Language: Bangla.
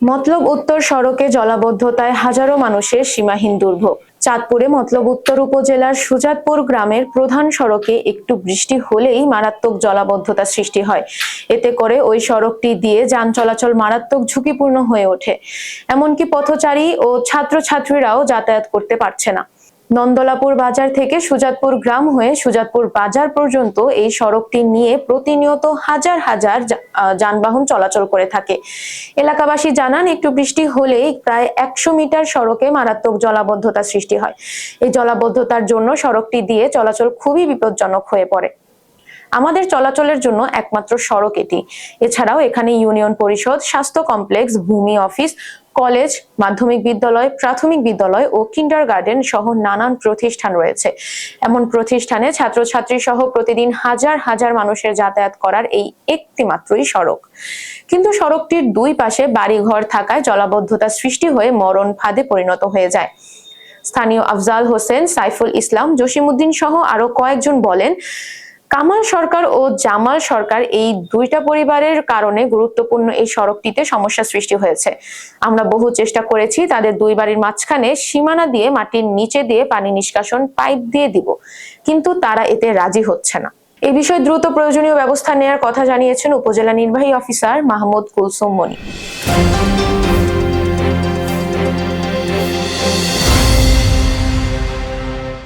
মতলব উত্তর সড়কে জলাবদ্ধতায় হাজারো মানুষের সীমাহীন দুর্ভোগ। চাঁদপুরে মতলব উত্তর উপজেলার সুজাতপুর গ্রামের প্রধান সড়কে একটু বৃষ্টি হলেই মারাত্মক জলাবদ্ধতা সৃষ্টি হয়। এতে করে ওই সড়কটি দিয়ে যান চলাচল মারাত্মক ঝুঁকিপূর্ণ হয়ে ওঠে। এমনকি পথচারী ও ছাত্রছাত্রীরাও যাতায়াত করতে পারছে না। নন্দলাপুর বাজার থেকে সুজাতপুর গ্রাম হয়ে সুজাতপুর বাজার পর্যন্ত এই সড়কটি নিয়ে প্রতিনিয়ত হাজার হাজার যানবাহন চলাচল করে থাকে। এলাকাবাসী জানান, একটু বৃষ্টি হলেই প্রায় একশো মিটার সড়কে মারাত্মক জলাবদ্ধতা সৃষ্টি হয়। এই জলাবদ্ধতার জন্য সড়কটি দিয়ে চলাচল খুবই বিপজ্জনক হয়ে পড়ে। আমাদের চলাচলের জন্য একমাত্র সড়ক এটি। এছাড়াও এখানে ইউনিয়ন পরিষদ, স্বাস্থ্য কমপ্লেক্স, ভূমি অফিস, কলেজ, মাধ্যমিক বিদ্যালয়, প্রাথমিক বিদ্যালয় ও কিন্ডার গার্ডেন সহ নানান প্রতিষ্ঠান রয়েছে। এমন প্রতিষ্ঠানে ছাত্রছাত্রী সহ প্রতিদিন হাজার হাজার মানুষের যাতায়াত করার এই একটি মাত্রই সড়ক। কিন্তু সড়কটির দুই পাশে বাড়িঘর থাকায় জলাবদ্ধতা সৃষ্টি হয়ে মরণ ফাঁদে পরিণত হয়ে যায়। স্থানীয় আফজাল হোসেন, সাইফুল ইসলাম, জসিমউদ্দিন সহ আরও কয়েকজন বলেন কামাল সরকার ও জামাল সরকার এই দুইটা পরিবারের কারণে গুরুত্বপূর্ণ এই সড়কটিতে সমস্যা সৃষ্টি হয়েছে। আমরা বহু চেষ্টা করেছি তাদের দুই বাড়ির মাঝখানে সীমানা দিয়ে মাটির নিচে দিয়ে পানি নিষ্কাশন পাইপ দিয়ে দিব, কিন্তু তারা এতে রাজি হচ্ছে না। এই বিষয়ে দ্রুত প্রয়োজনীয় ব্যবস্থা নেওয়ার কথা জানিয়েছেন উপজেলা নির্বাহী অফিসার মাহমুদ কুলসুম মনি।